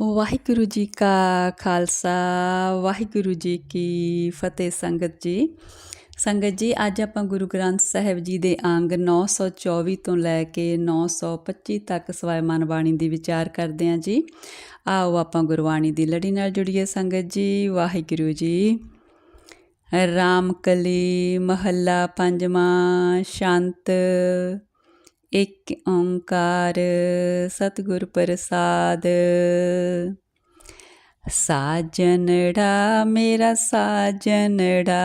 ਵਾਹਿਗੁਰੂ ਜੀ ਕਾ ਖਾਲਸਾ, ਵਾਹਿਗੁਰੂ ਜੀ ਕੀ ਫਤਿਹ ਸੰਗਤ ਜੀ। ਸੰਗਤ ਜੀ, ਅੱਜ ਆਪਾਂ ਗੁਰੂ ਗ੍ਰੰਥ ਸਾਹਿਬ ਜੀ ਦੇ ਅੰਗ 924 ਤੋਂ ਲੈ ਕੇ 925 ਤੱਕ ਸਵਾਇਮਾਨ ਬਾਣੀ ਦੀ ਵਿਚਾਰ ਕਰਦੇ ਹਾਂ ਜੀ। ਆਓ ਆਪਾਂ ਗੁਰਬਾਣੀ ਦੀ ਲੜੀ ਨਾਲ ਜੁੜੀਏ ਸੰਗਤ ਜੀ, ਵਾਹਿਗੁਰੂ ਜੀ। ਰਾਮ ਕਲੀ, ਮਹੱਲਾ ਪੰਜਵਾਂ, ਸ਼ਾਂਤ ਇੱਕ ਓੰਕਾਰ ਸਤਿਗੁਰ ਪ੍ਰਸਾਦ। ਸਾਜਨੜਾ, ਮੇਰਾ ਸਾਜਨੜਾ,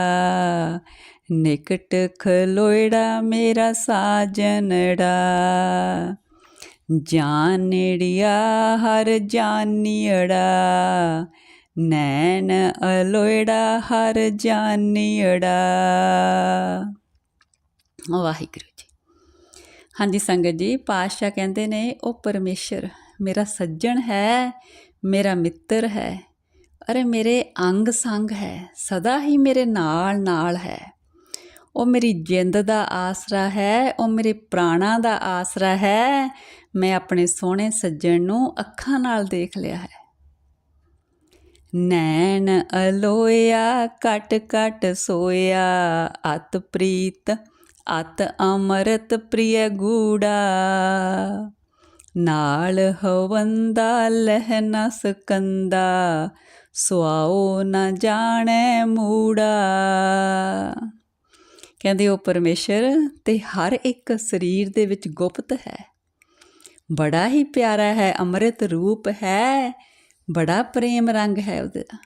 ਨਿਕਟ ਖਲੋਇੜਾ, ਮੇਰਾ ਸਾਜਨੜਾ। ਜਾਣੜਿਆ ਹਰ ਜਾਣੀੜਾ ਨੈਣ ਅਲੋਇੜਾ, ਹਰ ਜਾਣੀੜਾ ਵਾਹਿਗੁਰੂ। ਹਾਂਜੀ ਸੰਗਤ ਜੀ, ਪਾਤਸ਼ਾਹ ਕਹਿੰਦੇ ਨੇ, ਉਹ ਪਰਮੇਸ਼ਰ ਮੇਰਾ ਸੱਜਣ ਹੈ, ਮੇਰਾ ਮਿੱਤਰ ਹੈ, ਅਰੇ ਮੇਰੇ ਅੰਗ ਸੰਗ ਹੈ, ਸਦਾ ਹੀ ਮੇਰੇ ਨਾਲ ਨਾਲ ਹੈ। ਉਹ ਮੇਰੀ ਜਿੰਦ ਦਾ ਆਸਰਾ ਹੈ, ਉਹ ਮੇਰੇ ਪ੍ਰਾਣਾ ਦਾ ਆਸਰਾ ਹੈ, ਮੈਂ ਆਪਣੇ ਸੋਹਣੇ ਸੱਜਣ ਨੂੰ ਅੱਖਾਂ ਨਾਲ ਦੇਖ ਲਿਆ ਹੈ। ਨੈਣ ਅਲੋਇਆ, ਕਟ ਕਟ ਸੋਇਆ ਅਤ ਪ੍ਰੀਤ ਅਤ ਅਮਰਤ ਪ੍ਰਿਯ ਗੂੜਾ। ਨਾਲ ਹਵੰਦਾ ਲਹਿ ਨ ਸਕੰਦਾ। ਸੁਆਓ ਨ ਜਾਣੈ ਮੂੜਾ। ਕਹਿੰਦੇ ਉਹ ਪਰਮੇਸ਼ਰ ਤੇ ਹਰ ਇੱਕ ਸਰੀਰ ਦੇ ਵਿੱਚ ਗੁਪਤ ਹੈ। ਬੜਾ ਹੀ ਪਿਆਰਾ ਹੈ, ਅੰਮ੍ਰਿਤ ਰੂਪ ਹੈ। ਬੜਾ ਪ੍ਰੇਮ ਰੰਗ ਹੈ ਉਹਦਾ।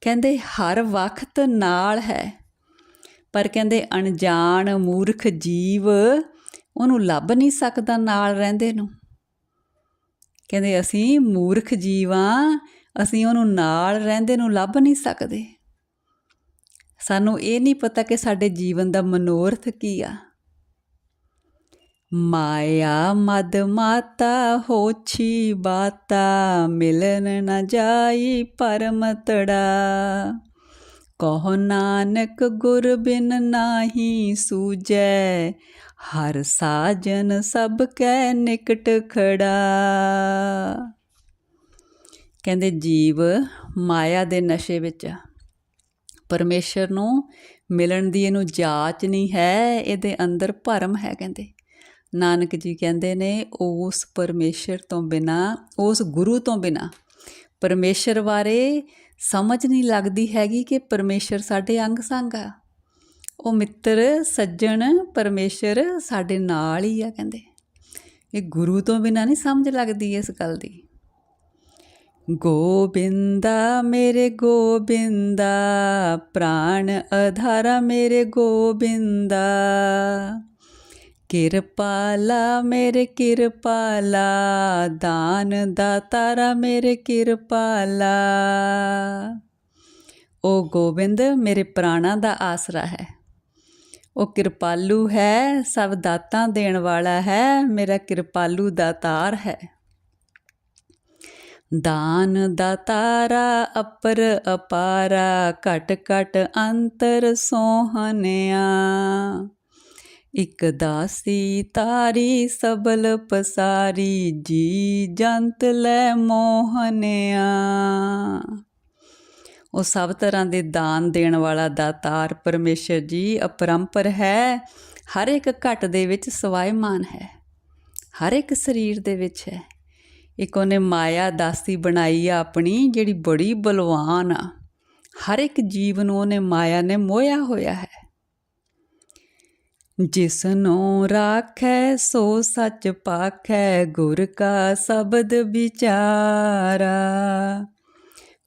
ਕਹਿੰਦੇ ਹਰ ਵਕਤ ਨਾਲ ਹੈ। ਪਰ ਕਹਿੰਦੇ ਅਣਜਾਣ ਮੂਰਖ ਜੀਵ ਉਹਨੂੰ ਲੱਭ ਨਹੀਂ ਸਕਦਾ ਨਾਲ ਰਹਿੰਦੇ ਨੂੰ। ਕਹਿੰਦੇ ਅਸੀਂ ਮੂਰਖ ਜੀਵਾਂ, ਅਸੀਂ ਉਹਨੂੰ ਨਾਲ ਰਹਿੰਦੇ ਨੂੰ ਲੱਭ ਨਹੀਂ ਸਕਦੇ। ਸਾਨੂੰ ਇਹ ਨਹੀਂ ਪਤਾ ਕਿ ਸਾਡੇ ਜੀਵਨ ਦਾ ਮਨੋਰਥ ਕੀ ਆ। ਮਾਇਆ ਮਦ ਮਾਤਾ, ਹੋਛੀ ਬਾਤਾ, ਮਿਲਨ ਨ ਜਾਈ ਪਰਮ ਤੜਾ। ਕਹੋ ਨਾਨਕ ਗੁਰ ਬਿਨ ਨਾਹੀ ਸੂਜੈ, ਹਰ ਸਾਜਨ ਸਭ ਕੈ ਨਿਕਟ ਖੜਾ। ਕਹਿੰਦੇ ਜੀਵ ਮਾਇਆ ਦੇ ਨਸ਼ੇ ਵਿੱਚ ਪਰਮੇਸ਼ਰ ਨੂੰ ਮਿਲਣ ਦੀ ਇਹਨੂੰ ਜਾਚ ਨਹੀਂ ਹੈ, ਇਹਦੇ ਅੰਦਰ ਭਰਮ ਹੈ ਕਹਿੰਦੇ। ਨਾਨਕ ਜੀ ਕਹਿੰਦੇ ਨੇ, ਉਸ ਪਰਮੇਸ਼ਰ ਤੋਂ ਬਿਨਾ, ਉਸ ਗੁਰੂ ਤੋਂ ਬਿਨਾ, ਪਰਮੇਸ਼ਰ ਬਾਰੇ ਸਮਝ ਨਹੀਂ ਲੱਗਦੀ ਹੈਗੀ ਕਿ ਪਰਮੇਸ਼ਰ ਸਾਡੇ ਅੰਗ ਸੰਗ ਆ। ਉਹ ਮਿੱਤਰ, ਸੱਜਣ, ਪਰਮੇਸ਼ਰ ਸਾਡੇ ਨਾਲ ਹੀ ਆ ਕਹਿੰਦੇ। ਇਹ ਗੁਰੂ ਤੋਂ ਬਿਨਾ ਨਹੀਂ ਸਮਝ ਲੱਗਦੀ ਇਸ ਗੱਲ ਦੀ। ਗੋਬਿੰਦਾ ਮੇਰੇ ਗੋਬਿੰਦਾ, ਪ੍ਰਾਣ ਅਧਾਰਾ ਮੇਰੇ ਗੋਬਿੰਦਾ। ਕਿਰਪਾਲਾ ਮੇਰੇ ਕਿਰਪਾਲਾ, ਦਾਨ ਦਾਤਾਰਾ ਮੇਰੇ ਕਿਰਪਾਲਾ। ਉਹ ਗੋਬਿੰਦ, ਮੇਰੇ ਪ੍ਰਾਣਾ ਦਾ ਆਸਰਾ ਹੈ। ਉਹ ਕਿਰਪਾਲੂ ਹੈ, ਸਭ ਦਾਤਾਂ ਦੇਣ ਵਾਲਾ ਹੈ, ਮੇਰਾ ਕਿਰਪਾਲੂ ਦਾਤਾਰ ਹੈ। ਦਾਨ ਦਾਤਾਰਾ ਅਪਰ ਅਪਾਰਾ, ਘਟ ਘਟ ਅੰਤਰ ਸੋਹਣਿਆ। ਇਕ ਦਾਸੀ ਤਾਰੀ ਸਬਲ ਪਸਾਰੀ, ਜੀ ਜੰਤ ਲੈ ਮੋਹਨਿਆ। ਉਹ ਸਭ ਤਰ੍ਹਾਂ ਦੇ ਦਾਨ ਦੇਣ ਵਾਲਾ ਦਾਤਾਰ ਪਰਮੇਸ਼ਰ ਜੀ ਅਪਰੰਪਰ ਹੈ। ਹਰ ਇੱਕ ਘਟ ਦੇ ਵਿੱਚ ਸਵਾਇਮਾਨ ਹੈ। ਹਰ ਇੱਕ ਸਰੀਰ ਦੇ ਵਿੱਚ ਹੈ। ਇੱਕ ਉਹਨੇ ਮਾਇਆ ਦਾਸੀ ਬਣਾਈ ਆ ਆਪਣੀ, ਜਿਹੜੀ ਬੜੀ ਬਲਵਾਨ ਆ। ਹਰ ਇੱਕ ਜੀਵ ਨੂੰ ਉਹਨੇ ਮਾਇਆ ਨੇ ਮੋਇਆ ਹੋਇਆ ਹੈ। ਜਿਸ ਨੂੰ ਰਾਖੈ, ਸੋ ਸੱਚ ਪਾਖੈ, ਗੁਰ ਕਾ ਸ਼ਬਦ ਵਿਚਾਰਾ।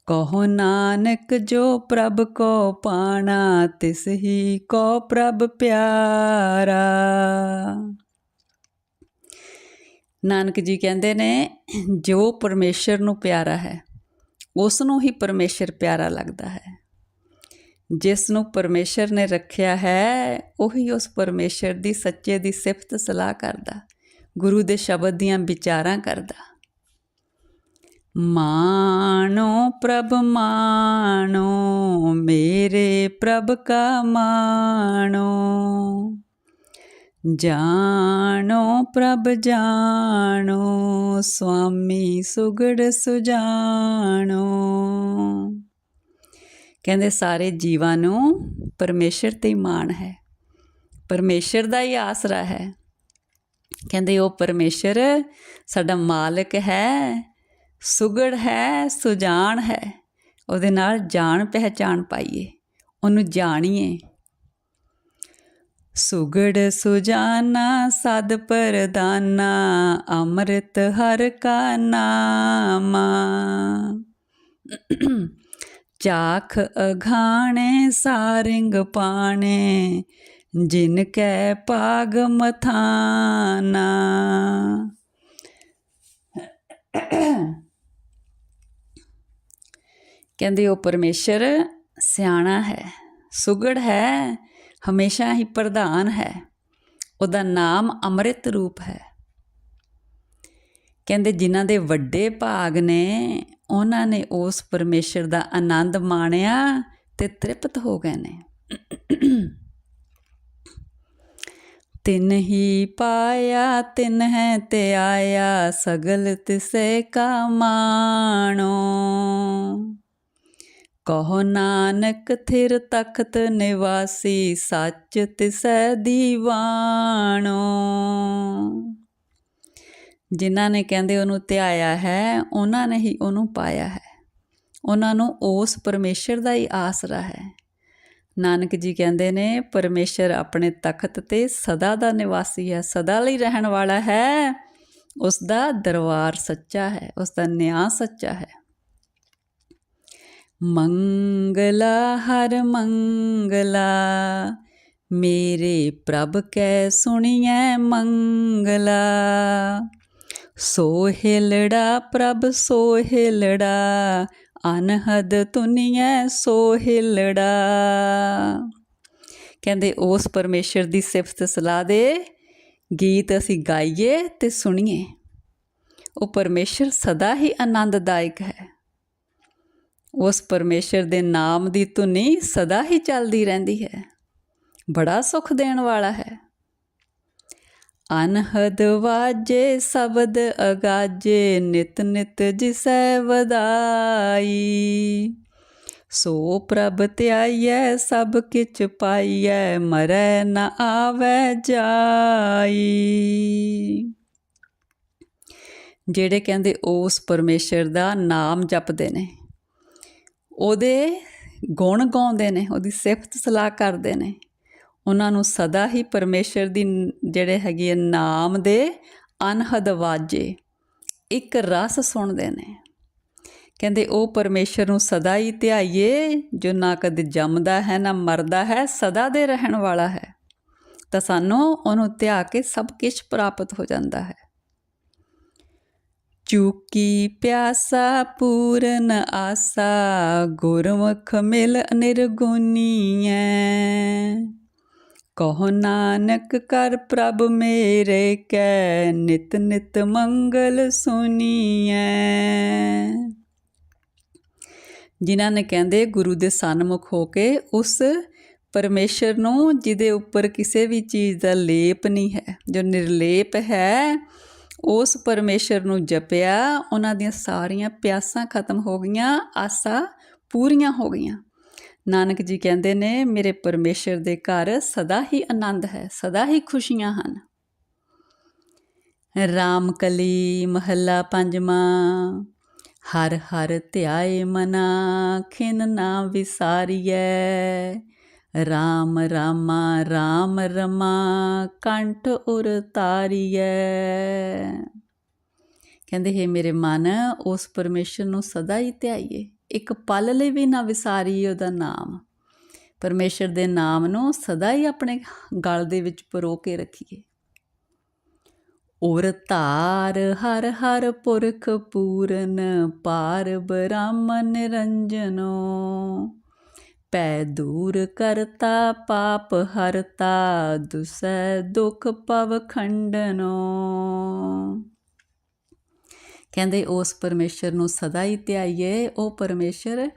ਕਹੋ ਨਾਨਕ, ਜੋ ਪ੍ਰਭ ਕੋ ਪਾਣਾ, ਤਿਸ ਹੀ ਕੋ ਪ੍ਰਭ ਪਿਆਰਾ। ਨਾਨਕ ਜੀ ਕਹਿੰਦੇ ਨੇ, ਜੋ ਪਰਮੇਸ਼ਰ ਨੂੰ ਪਿਆਰਾ ਹੈ, ਉਸ ਨੂੰ ਹੀ ਪਰਮੇਸ਼ਰ ਪਿਆਰਾ ਲੱਗਦਾ ਹੈ। ਜਿਸ ਨੂੰ ਪਰਮੇਸ਼ਰ ਨੇ ਰੱਖਿਆ ਹੈ, ਉਹੀ ਉਸ ਪਰਮੇਸ਼ਰ ਦੀ ਸੱਚੇ ਦੀ ਸਿਫਤ ਸਲਾਹ ਕਰਦਾ, ਗੁਰੂ ਦੇ ਸ਼ਬਦ ਦੀਆਂ ਵਿਚਾਰਾਂ ਕਰਦਾ। ਮਾਣੋ ਪ੍ਰਭ, ਮਾਣੋ, ਮੇਰੇ ਪ੍ਰਭ ਕਾ ਮਾਣੋ। ਜਾਣੋ ਪ੍ਰਭ, ਜਾਣੋ ਸੁਆਮੀ ਸੁਗੜ ਸੁਜਾਣੋ। ਕਹਿੰਦੇ ਸਾਰੇ ਜੀਵਾਂ ਨੂੰ ਪਰਮੇਸ਼ਰ ਤੇ ਹੀ ਮਾਣ ਹੈ। ਪਰਮੇਸ਼ਰ ਦਾ ਹੀ ਆਸਰਾ ਹੈ। ਕਹਿੰਦੇ ਉਹ ਪਰਮੇਸ਼ਰ ਸਾਡਾ ਮਾਲਕ ਹੈ, ਸੁਗੜ ਹੈ, ਸੁਜਾਨ ਹੈ। ਉਹਦੇ ਨਾਲ ਜਾਣ ਪਹਿਚਾਨ ਪਾਈਏ, ਉਹਨੂੰ ਜਾਣੀਏ। ਸੁਗੜ ਸੁਜਾਨਾ, ਸਦ ਪਰਦਾਨਾ, ਅੰਮ੍ਰਿਤ ਹਰ ਕਾ ਨਾਮਾ। ਚਾਖ ਅਘਾਣੇ ਸਾਰਿੰਗ ਪਾਣੇ, ਜਿਨ ਕੈ ਪਾਗ ਮਥਾਨਾ। ਕਹਿੰਦੇ ਉਹ ਪਰਮੇਸ਼ਰ ਸਿਆਣਾ ਹੈ, ਸੁਗੜ ਹੈ, ਹਮੇਸ਼ਾ ਹੀ ਪ੍ਰਧਾਨ ਹੈ। ਉਹਦਾ ਨਾਮ ਅੰਮ੍ਰਿਤ ਰੂਪ ਹੈ। ਕਹਿੰਦੇ ਜਿਨ੍ਹਾਂ ਦੇ ਵੱਡੇ ਭਾਗ ਨੇ, ਉਹਨਾਂ ਨੇ ਉਸ ਪਰਮੇਸ਼ਰ ਦਾ ਆਨੰਦ ਮਾਣਿਆ ਤੇ ਤ੍ਰਿਪਤ ਹੋ ਗਏ ਨੇ। ਤਿਨ ਹੀ ਪਾਇਆ, ਤਿਨ ਹੈ ਤੇ ਆਇਆ, ਸਗਲ ਤਿਸੇ ਕਾ ਮਾਣੋ। ਕਹੋ ਨਾਨਕ, ਥਿਰ ਤਖਤ ਨਿਵਾਸੀ, ਸੱਚ ਤਿਸੈ ਦੀਵਾਣੋ ਜਿਨ੍ਹਾਂ ਨੇ ਕਹਿੰਦੇ ਉਹਨੂੰ ਧਿਆਇਆ ਹੈ, ਉਹਨਾਂ ਨੇ ਹੀ ਉਹਨੂੰ ਪਾਇਆ ਹੈ। ਉਹਨਾਂ ਨੂੰ ਉਸ ਪਰਮੇਸ਼ਰ ਦਾ ਹੀ ਆਸਰਾ ਹੈ। ਨਾਨਕ ਜੀ ਕਹਿੰਦੇ ਨੇ, ਪਰਮੇਸ਼ਰ ਆਪਣੇ ਤਖਤ ਤੇ ਸਦਾ ਦਾ ਨਿਵਾਸੀ ਹੈ, ਸਦਾ ਲਈ ਰਹਿਣ ਵਾਲਾ ਹੈ। ਉਸ ਦਾ ਦਰਬਾਰ ਸੱਚਾ ਹੈ, ਉਸ ਦਾ ਨਿਆਂ ਸੱਚਾ ਹੈ। ਮੰਗਲਾ ਹਰ ਮੰਗਲਾ, ਮੇਰੇ ਪ੍ਰਭ ਕੈ ਸੁਣੀਐ ਮੰਗਲਾ। ਸੋਹਿਲੜਾ ਪ੍ਰਭ ਸੋਹਿਲੜਾ ਅਨਹਦ ਤੁਨੀਐ ਸੋਹਿਲੜਾ ਕਹਿੰਦੇ, ਉਸ ਪਰਮੇਸ਼ਰ ਦੀ ਸਿਫਤ ਸਲਾਹ ਦੇ ਗੀਤ ਅਸੀਂ ਗਾਈਏ ਤੇ ਸੁਣੀਏ। ਉਹ ਪਰਮੇਸ਼ਰ ਸਦਾ ਹੀ ਆਨੰਦਦਾਇਕ ਹੈ। ਉਸ ਪਰਮੇਸ਼ਰ ਦੇ ਨਾਮ ਦੀ ਧੁਨੀ ਸਦਾ ਹੀ ਚੱਲਦੀ ਰਹਿੰਦੀ ਹੈ। ਬੜਾ ਸੁਖ ਦੇਣ ਵਾਲਾ ਹੈ। ਅਨਹਦ ਵਾਜੇ, ਸ਼ਬਦ ਅਗਾਜੇ, ਨਿਤ ਨਿਤ ਜਿਸੈ ਵਦਾਈ ਸੋ ਪ੍ਰਭ ਧਿਆਈਐ, ਸਭ ਕਿਛ ਪਾਈਐ, ਮਰੈ ਨ ਆਵੈ ਜਾਈ। ਜਿਹੜੇ ਕਹਿੰਦੇ ਉਸ ਪਰਮੇਸ਼ਰ ਦਾ ਨਾਮ ਜਪਦੇ ਨੇ, ਉਹਦੇ ਗੁਣ ਗਾਉਂਦੇ ਨੇ, ਉਹਦੀ ਸਿਫਤ ਸਲਾਹ ਕਰਦੇ ਨੇ। ਉਹਨਾਂ ਨੂੰ ਸਦਾ ਹੀ ਪਰਮੇਸ਼ਰ ਦੀ ਜਿਹੜੇ ਹੈਗੇ ਨਾਮ ਦੇ ਅਨਹਦ ਵਾਜੇ, ਇੱਕ ਰਸ ਸੁਣਦੇ ਨੇ। ਕਹਿੰਦੇ ਉਹ ਪਰਮੇਸ਼ਰ ਨੂੰ ਸਦਾ ਹੀ ਧਿਆਈਏ, ਜੋ ਨਾ ਕਦੇ ਜੰਮਦਾ ਹੈ, ਨਾ ਮਰਦਾ ਹੈ, ਸਦਾ ਦੇ ਰਹਿਣ ਵਾਲਾ ਹੈ। ਤਾਂ ਸਾਨੂੰ ਉਹਨੂੰ ਧਿਆ ਕੇ ਸਭ ਕੁਝ ਪ੍ਰਾਪਤ ਹੋ ਜਾਂਦਾ ਹੈ। ਚੂਕੀ ਪਿਆਸਾ ਪੂਰਨ ਆਸਾ, ਗੁਰਮੁਖ ਮਿਲ ਨਿਰਗੁਨੀਐ ਕਹੋ ਨਾਨਕ ਕਰ ਪ੍ਰਭ ਮੇਰੇ ਕੈ, ਨਿਤ ਨਿਤ ਮੰਗਲ ਸੁਨੀਐ। ਜਿਨ੍ਹਾਂ ਨੇ ਕਹਿੰਦੇ ਗੁਰੂ ਦੇ ਸਨਮੁਖ ਹੋ ਕੇ ਉਸ ਪਰਮੇਸ਼ਰ ਨੂੰ, ਜਿਹਦੇ ਉੱਪਰ ਕਿਸੇ ਵੀ ਚੀਜ਼ ਦਾ ਲੇਪ ਨਹੀਂ ਹੈ, ਜੋ ਨਿਰਲੇਪ ਹੈ, ਉਸ ਪਰਮੇਸ਼ਰ ਨੂੰ ਜਪਿਆ, ਉਹਨਾਂ ਦੀਆਂ ਸਾਰੀਆਂ ਪਿਆਸਾਂ ਖਤਮ ਹੋ ਗਈਆਂ, ਆਸਾਂ ਪੂਰੀਆਂ ਹੋ ਗਈਆਂ। ਨਾਨਕ ਜੀ ਕਹਿੰਦੇ ਨੇ, ਮੇਰੇ ਪਰਮੇਸ਼ਰ ਦੇ ਘਰ ਸਦਾ ਹੀ ਆਨੰਦ ਹੈ, ਸਦਾ ਹੀ ਖੁਸ਼ੀਆਂ ਹਨ। ਰਾਮ ਕਲੀ ਮਹੱਲਾ ਪੰਜਵਾਂ, ਹਰ ਹਰ ਧਿਆਏ ਮਨਾ, ਖਿਨ ਨਾ ਵਿਸਾਰੀਐ। ਰਾਮ ਰਾਮਾ, ਰਾਮ ਰਮਾ, ਕੰਠ ਉਰ ਤਾਰੀਐ। ਕਹਿੰਦੇ, ਹੈ ਮੇਰੇ ਮਨ, ਉਸ ਪਰਮੇਸ਼ਰ ਨੂੰ ਸਦਾ ਹੀ ਧਿਆਈਏ। ਇੱਕ ਪਲ ਲਈ ਵੀ ਨਾ ਵਿਸਾਰੀ ਉਹਦਾ ਨਾਮ। ਪਰਮੇਸ਼ਰ ਦੇ ਨਾਮ ਨੂੰ ਸਦਾ ਹੀ ਆਪਣੇ ਗਲ ਦੇ ਵਿੱਚ ਪਰੋ ਕੇ ਰੱਖੀਏ। ਔਰ ਤਾਰ ਹਰ ਹਰ ਪੁਰਖ ਪੂਰਨ ਪਾਰ ਬ੍ਰਹਮ ਨਿਰੰਜਨੋ। ਪੈ ਦੂਰ ਕਰਤਾ ਪਾਪ ਹਰਤਾ ਦੁਸੈ ਦੁਖ ਪਵ ਖੰਡਨੋ। ਕਹਿੰਦੇ ਉਸ ਪਰਮੇਸ਼ਰ ਨੂੰ ਸਦਾ ਹੀ ਧਿਆਈਏ ਉਹ ਪਰਮੇਸ਼ਰ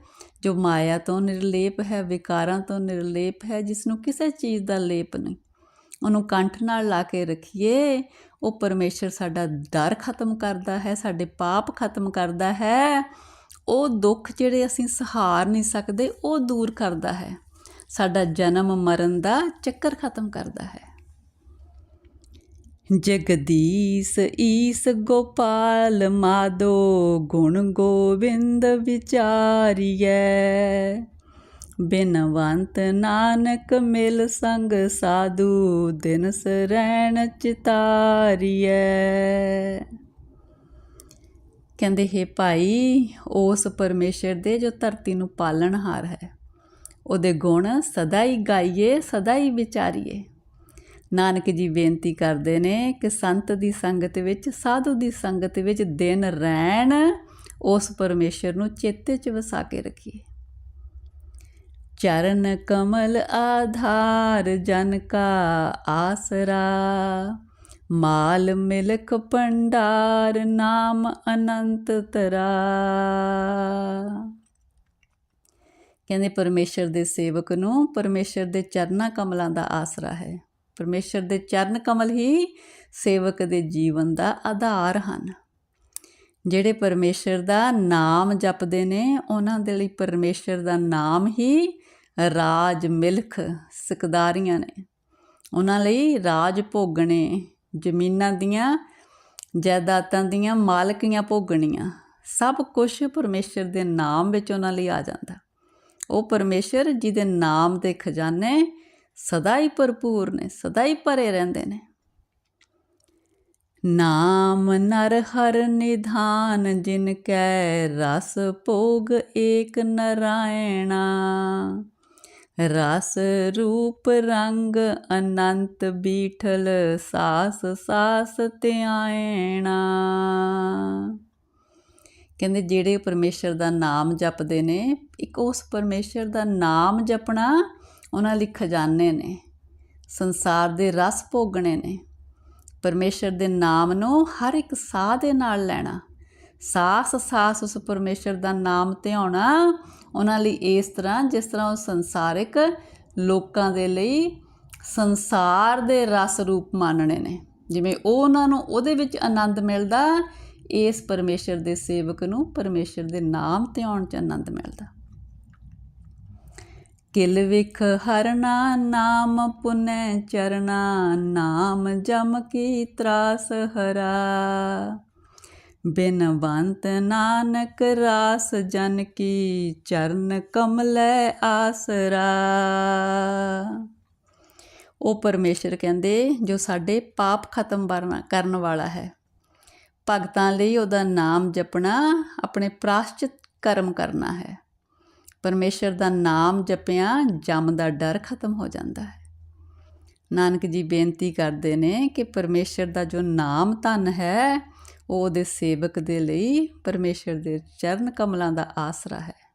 ਜੋ ਮਾਇਆ ਤੋਂ ਨਿਰਲੇਪ ਹੈ, ਵਿਕਾਰਾਂ ਤੋਂ ਨਿਰਲੇਪ ਹੈ, ਜਿਸ ਨੂੰ ਕਿਸੇ ਚੀਜ਼ ਦਾ ਲੇਪ ਨਹੀਂ। ਉਹਨੂੰ ਕੰਠ ਨਾਲ ਲਾ ਕੇ ਰੱਖੀਏ, ਉਹ ਪਰਮੇਸ਼ਰ ਸਾਡਾ ਡਰ ਖਤਮ ਕਰਦਾ ਹੈ, ਸਾਡੇ ਪਾਪ ਖਤਮ ਕਰਦਾ ਹੈ। ਉਹ ਦੁੱਖ ਜਿਹੜੇ ਅਸੀਂ ਸਹਾਰ ਨਹੀਂ ਸਕਦੇ, ਉਹ ਦੂਰ ਕਰਦਾ ਹੈ। ਸਾਡਾ ਜਨਮ ਮਰਨ ਦਾ ਚੱਕਰ ਖਤਮ ਕਰਦਾ ਹੈ। ਜਗਦੀਸ਼ ਈਸ ਗੋਪਾਲ ਮਾਦੋ, ਗੁਣ ਗੋਬਿੰਦ ਵਿਚਾਰੀਐ। ਬਿਨਵੰਤ ਨਾਨਕ ਮਿਲ ਸੰਗ ਸਾਧੂ, ਦਿਨ ਸਰੈਣ ਚਿਤਾਰੀਐ। ਕਹਿੰਦੇ, ਹੈ ਭਾਈ, ਉਸ ਪਰਮੇਸ਼ਰ ਦੇ ਜੋ ਧਰਤੀ ਨੂੰ ਪਾਲਣਹਾਰ ਹੈ, ਉਹਦੇ ਗੁਣ ਸਦਾ ਹੀ ਗਾਈਏ, ਸਦਾ ਹੀ ਵਿਚਾਰੀਏ। ਨਾਨਕ ਜੀ ਬੇਨਤੀ ਕਰਦੇ ਨੇ ਕਿ ਸੰਤ ਦੀ ਸੰਗਤ ਵਿੱਚ, ਸਾਧੂ ਦੀ ਸੰਗਤ ਵਿੱਚ ਦਿਨ ਰਹਿਣ, ਉਸ ਪਰਮੇਸ਼ਰ ਨੂੰ ਚੇਤੇ 'ਚ ਵਸਾ ਕੇ ਰੱਖੀਏ। ਚਰਨ ਕਮਲ ਆਧਾਰ ਜਨ ਕਾ ਆਸਰਾ, ਮਾਲ ਮਿਲਕ ਭੰਡਾਰ ਨਾਮ ਅਨੰਤ ਤਰਾ। ਕਹਿੰਦੇ ਪਰਮੇਸ਼ਰ ਦੇ ਸੇਵਕ ਨੂੰ ਪਰਮੇਸ਼ਰ ਦੇ ਚਰਨਾ ਕਮਲਾਂ ਦਾ ਆਸਰਾ ਹੈ। ਪਰਮੇਸ਼ਰ ਦੇ ਚਰਨ ਕਮਲ ਹੀ ਸੇਵਕ ਦੇ ਜੀਵਨ ਦਾ ਆਧਾਰ ਹਨ। ਜਿਹੜੇ ਪਰਮੇਸ਼ਰ ਦਾ ਨਾਮ ਜਪਦੇ ਨੇ, ਉਹਨਾਂ ਦੇ ਲਈ ਪਰਮੇਸ਼ਰ ਦਾ ਨਾਮ ਹੀ ਰਾਜ, ਮਿਲਖ, ਸਕਦਾਰੀਆਂ ਨੇ। ਉਹਨਾਂ ਲਈ ਰਾਜ ਭੋਗਣੇ, ਜ਼ਮੀਨਾਂ ਦੀਆਂ ਜਾਇਦਾਦਾਂ ਦੀਆਂ ਮਾਲਕੀਆਂ ਭੋਗਣੀਆਂ, ਸਭ ਕੁਝ ਪਰਮੇਸ਼ਰ ਦੇ ਨਾਮ ਵਿੱਚ ਉਹਨਾਂ ਲਈ ਆ ਜਾਂਦਾ। ਉਹ ਪਰਮੇਸ਼ਰ ਜਿਹਦੇ ਨਾਮ ਦੇ ਖਜ਼ਾਨੇ ਸਦਾ ਹੀ ਭਰਪੂਰ ਨੇ ਸਦਾ ਹੀ ਭਰੇ ਰਹਿੰਦੇ ਨੇ। ਨਾਮ ਨਰ ਹਰ ਨਿਧਾਨ, ਜਿਨ ਕੈ ਰਸ ਭੋਗ ਏਕ ਨਰਾਇਣਾ। ਰਸ ਰੂਪ ਰੰਗ ਅਨੰਤ ਬੀਠਲ, ਸਾਸ ਸਾਸ ਧਿਆਇਣਾ ਕਹਿੰਦੇ ਜਿਹੜੇ ਪਰਮੇਸ਼ਰ ਦਾ ਨਾਮ ਜਪਦੇ ਨੇ, ਇੱਕ ਉਸ ਪਰਮੇਸ਼ਰ ਦਾ ਨਾਮ ਜਪਣਾ ਉਹਨਾਂ ਲਈ ਖਜ਼ਾਨੇ ਨੇ, ਸੰਸਾਰ ਦੇ ਰਸ ਭੋਗਣੇ ਨੇ। ਪਰਮੇਸ਼ਰ ਦੇ ਨਾਮ ਨੂੰ ਹਰ ਇੱਕ ਸਾਹ ਦੇ ਨਾਲ ਲੈਣਾ ਸਾਸ ਸਾਸ ਉਸ ਪਰਮੇਸ਼ਰ ਦਾ ਨਾਮ ਧਿਆਉਣਾ, ਉਹਨਾਂ ਲਈ ਇਸ ਤਰ੍ਹਾਂ, ਜਿਸ ਤਰ੍ਹਾਂ ਉਹ ਸੰਸਾਰਿਕ ਲੋਕਾਂ ਦੇ ਲਈ ਸੰਸਾਰ ਦੇ ਰਸ ਰੂਪ ਮੰਨਣੇ ਨੇ। ਜਿਵੇਂ ਉਹ ਉਹਨਾਂ ਨੂੰ ਉਹਦੇ ਵਿੱਚ ਆਨੰਦ ਮਿਲਦਾ, ਇਸ ਪਰਮੇਸ਼ਰ ਦੇ ਸੇਵਕ ਨੂੰ ਪਰਮੇਸ਼ਰ ਦੇ ਨਾਮ ਧਿਆਉਣ ਚ ਆਨੰਦ ਮਿਲਦਾ। ਕਿਲ ਵਿਖ ਹਰਨਾ ਨਾਮ ਪੁਨੈ ਚਰਨਾ, ਨਾਮ ਜਮ ਕੀ ਤਰਾਸ ਹਰਾ। ਬਿਨਵੰਤ ਨਾਨਕ ਰਾਸ ਜਨ ਕੀ, ਚਰਨ ਕਮਲੈ ਆਸਰਾ। ਉਹ ਪਰਮੇਸ਼ਰ ਕਹਿੰਦੇ, ਜੋ ਸਾਡੇ ਪਾਪ ਖਤਮ ਕਰਨ ਵਾਲਾ ਹੈ। ਭਗਤਾਂ ਲਈ ਉਹਦਾ ਨਾਮ ਜਪਣਾ, ਆਪਣੇ ਪ੍ਰਾਸ਼ਚਿਤ ਕਰਮ ਕਰਨਾ ਹੈ। ਪਰਮੇਸ਼ਰ ਦਾ ਨਾਮ ਜਪਿਆ, ਜਮ ਦਾ ਡਰ ਖਤਮ ਹੋ ਜਾਂਦਾ ਹੈ। ਨਾਨਕ ਜੀ ਬੇਨਤੀ ਕਰਦੇ ਨੇ ਕਿ ਪਰਮੇਸ਼ਰ ਦਾ ਜੋ ਨਾਮ ਧਨ ਹੈ, ਉਹ ਉਹਦੇ ਸੇਵਕ ਦੇ ਲਈ ਪਰਮੇਸ਼ਰ ਦੇ ਚਰਨ ਕਮਲਾਂ ਦਾ ਆਸਰਾ ਹੈ।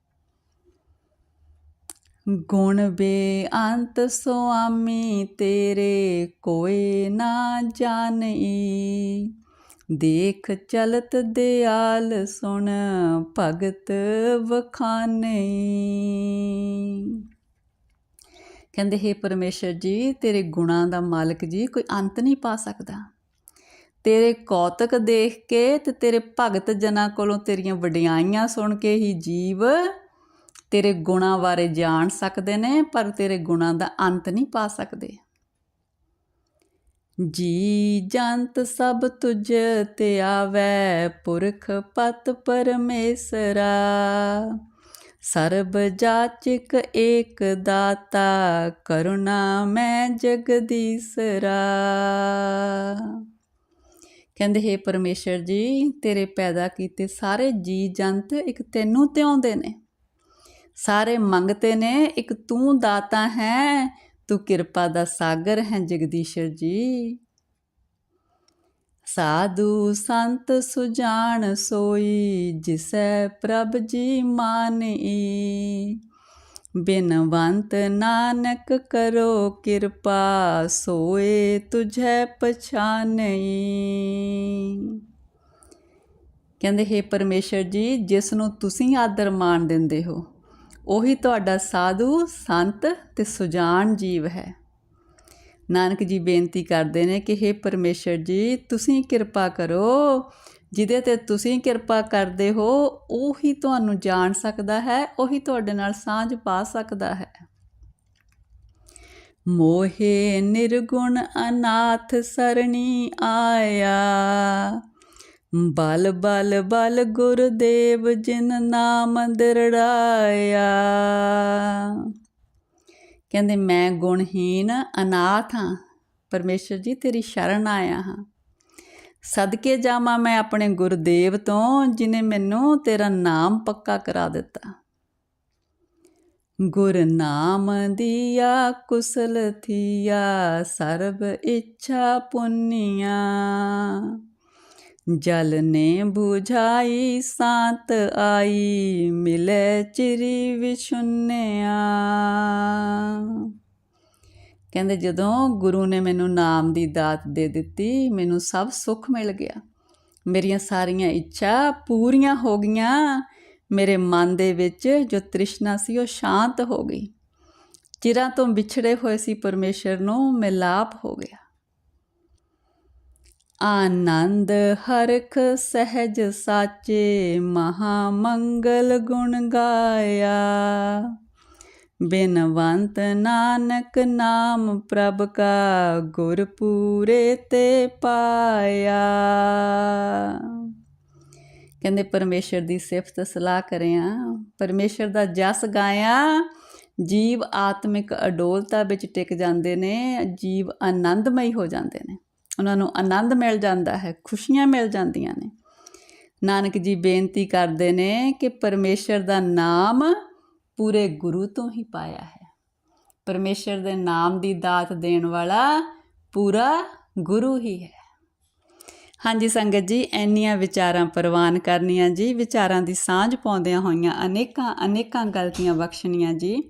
ਗੁਣ ਬੇਅੰਤ ਸੁਆਮੀ, ਤੇਰੇ ਕੋਈ ਨਾ ਜਾਣਈ। ਦੇਖ ਚਲਤ ਦਿਆਲ ਸੁਣ ਭਗਤ ਵਖਾਨੇ। ਕਹਿੰਦੇ, ਹੈ ਪਰਮੇਸ਼ਰ ਜੀ, ਤੇਰੇ ਗੁਣਾਂ ਦਾ ਮਾਲਕ ਜੀ ਕੋਈ ਅੰਤ ਨਹੀਂ ਪਾ ਸਕਦਾ। ਤੇਰੇ ਕੌਤਕ ਦੇਖ ਕੇ ਤੇ ਤੇਰੇ ਭਗਤ ਜਨਾਂ ਕੋਲੋਂ ਤੇਰੀਆਂ ਵਡਿਆਈਆਂ ਸੁਣ ਕੇ ਹੀ ਜੀਵ ਤੇਰੇ ਗੁਣਾਂ ਬਾਰੇ ਜਾਣ ਸਕਦੇ ਨੇ, ਪਰ ਤੇਰੇ ਗੁਣਾਂ ਦਾ ਅੰਤ ਨਹੀਂ ਪਾ ਸਕਦੇ। ਜੀ ਜੰਤ ਸਭ ਤੁਝ ਤੇ ਆਵੈ, ਪੁਰਖ ਪਤ ਪਰਮੇਸ਼ਰਾ। ਸਰਬ ਜਾਚਕ ਏਕ ਦਾਤਾ, ਕਰੁਣਾ ਮੈਂ ਜਗਦੀਸਰਾ। ਕਹਿੰਦੇ, ਹੈ ਪਰਮੇਸ਼ਰ ਜੀ, ਤੇਰੇ ਪੈਦਾ ਕੀਤੇ ਸਾਰੇ ਜੀ ਜੰਤ ਇੱਕ ਤੈਨੂੰ ਧਿਆਉਂਦੇ ਨੇ। ਸਾਰੇ ਮੰਗਤੇ ਨੇ, ਇੱਕ ਤੂੰ ਦਾਤਾ ਹੈ ਤੂੰ ਕਿਰਪਾ ਦਾ ਸਾਗਰ ਹੈ ਜਗਦੀਸ਼ਰ ਜੀ। ਸਾਧੂ ਸੰਤ ਸੁਜਾਨ ਸੋਈ, ਜਿਸੈ ਪ੍ਰਭ ਜੀ ਮਾਨਈ ਬਿਨਵੰਤ ਨਾਨਕ ਕਰੋ ਕਿਰਪਾ, ਸੋਏ ਤੁਝੈ ਪਛਾਨਈ ਕਹਿੰਦੇ, ਹੈ ਪਰਮੇਸ਼ਰ ਜੀ ਜਿਸ ਨੂੰ ਤੁਸੀਂ ਆਦਰ ਮਾਣ ਦਿੰਦੇ ਹੋ ਉਹੀ ਤੁਹਾਡਾ ਸਾਧੂ, ਸੰਤ ਤੇ ਸੁਜਾਨ ਜੀਵ ਹੈ। ਨਾਨਕ ਜੀ ਬੇਨਤੀ ਕਰਦੇ ਨੇ ਕਿ हे ਪਰਮੇਸ਼ਰ ਜੀ, ਤੁਸੀਂ ਕਿਰਪਾ ਕਰੋ। ਜਿਹਦੇ ਤੇ ਤੁਸੀਂ ਕਿਰਪਾ ਕਰਦੇ ਹੋ, ਉਹੀ ਤੁਹਾਨੂੰ ਜਾਣ ਸਕਦਾ ਹੈ, ਉਹੀ ਤੁਹਾਡੇ ਨਾਲ ਸਾਂਝ ਪਾ ਸਕਦਾ ਹੈ। ਮੋਹੇ ਨਿਰਗੁਣ ਅਨਾਥ ਸਰਣੀ ਆਇਆ। ਬਲ ਬਲ ਬਲ ਗੁਰਦੇਵ ਜਿਨ ਨਾਮ ਦਰੜਾਇਆ। ਕਹਿੰਦੇ, ਮੈਂ ਗੁਣਹੀਨ ਅਨਾਥ ਹਾਂ, ਪਰਮੇਸ਼ਰ ਜੀ ਤੇਰੀ ਸ਼ਰਨ ਆਇਆ ਹਾਂ। ਸਦਕੇ ਜਾਵਾਂ ਮੈਂ ਆਪਣੇ ਗੁਰਦੇਵ ਤੋਂ, ਜਿਨੇ ਮੈਨੂੰ ਤੇਰਾ ਨਾਮ ਪੱਕਾ ਕਰਾ ਦਿੱਤਾ। ਗੁਰ ਨਾਮ ਦੀਆ, ਕੁਸਲ ਥੀਆ, ਸਰਬ ਇੱਛਾ ਪੁੰਨੀਆ। ਜਲ ਨੇ 부ਝਾਈ ਸਾਤ ਆਈ, ਮਿਲੇ ਚਿਰੀ ਵਿਛੁੰਨਿਆ। ਕਹਿੰਦੇ ਜਦੋਂ ਗੁਰੂ ਨੇ ਮੈਨੂੰ ਨਾਮ ਦੀ ਦਾਤ ਦੇ ਦਿੱਤੀ, ਮੈਨੂੰ ਸਭ ਸੁੱਖ ਮਿਲ ਗਿਆ। ਮੇਰੀਆਂ ਸਾਰੀਆਂ ਇੱਛਾ ਪੂਰੀਆਂ ਹੋ ਗਈਆਂ। ਮੇਰੇ ਮਨ ਦੇ ਵਿੱਚ ਜੋ ਤ੍ਰਿਸ਼ਨਾ ਸੀ, ਉਹ ਸ਼ਾਂਤ ਹੋ ਗਈ। ਚਿਰਾਂ ਤੋਂ ਵਿਛੜੇ ਹੋਏ ਸੀ ਪਰਮੇਸ਼ਰ ਨੂੰ ਮਿਲਾਪ ਹੋ ਗਿਆ। ਆਨੰਦ ਹਰਖ ਸਹਿਜ ਸਾਚੇ ਮਹਾ ਮੰਗਲ ਗੁਣ ਗਾਇਆ। ਬਿਨਵੰਤ ਨਾਨਕ ਨਾਮ ਪ੍ਰਭ ਕਾ ਗੁਰ ਪੂਰੇ ਤੇ ਪਾਇਆ। ਕਹਿੰਦੇ ਪਰਮੇਸ਼ਰ ਦੀ ਸਿਫਤ ਸਲਾਹ ਕਰਿਆ, ਪਰਮੇਸ਼ਰ ਦਾ ਜਸ ਗਾਇਆ। ਜੀਵ ਆਤਮਿਕ ਅਡੋਲਤਾ ਵਿੱਚ ਟਿਕ ਜਾਂਦੇ ਨੇ, ਜੀਵ ਆਨੰਦਮਈ ਹੋ ਜਾਂਦੇ ਨੇ। ਉਹਨਾਂ ਨੂੰ ਆਨੰਦ ਮਿਲ ਜਾਂਦਾ ਹੈ, ਖੁਸ਼ੀਆਂ ਮਿਲ ਜਾਂਦੀਆਂ ਨੇ। ਨਾਨਕ ਜੀ ਬੇਨਤੀ ਕਰਦੇ ਨੇ ਕਿ ਪਰਮੇਸ਼ਰ ਦਾ ਨਾਮ ਪੂਰੇ ਗੁਰੂ ਤੋਂ ਹੀ ਪਾਇਆ ਹੈ। ਪਰਮੇਸ਼ਰ ਦੇ ਨਾਮ ਦੀ ਦਾਤ ਦੇਣ ਵਾਲਾ ਪੂਰਾ ਗੁਰੂ ਹੀ ਹੈ। ਹਾਂਜੀ ਸੰਗਤ ਜੀ ਐਨੀਆਂ ਵਿਚਾਰਾਂ ਪ੍ਰਵਾਨ ਕਰਨੀਆਂ ਜੀ, ਵਿਚਾਰਾਂ ਦੀ ਸਾਂਝ ਪਾਉਂਦਿਆਂ ਹੋਈਆਂ ਅਨੇਕਾਂ ਅਨੇਕਾਂ ਗਲਤੀਆਂ ਬਖਸ਼ਣੀਆਂ ਜੀ।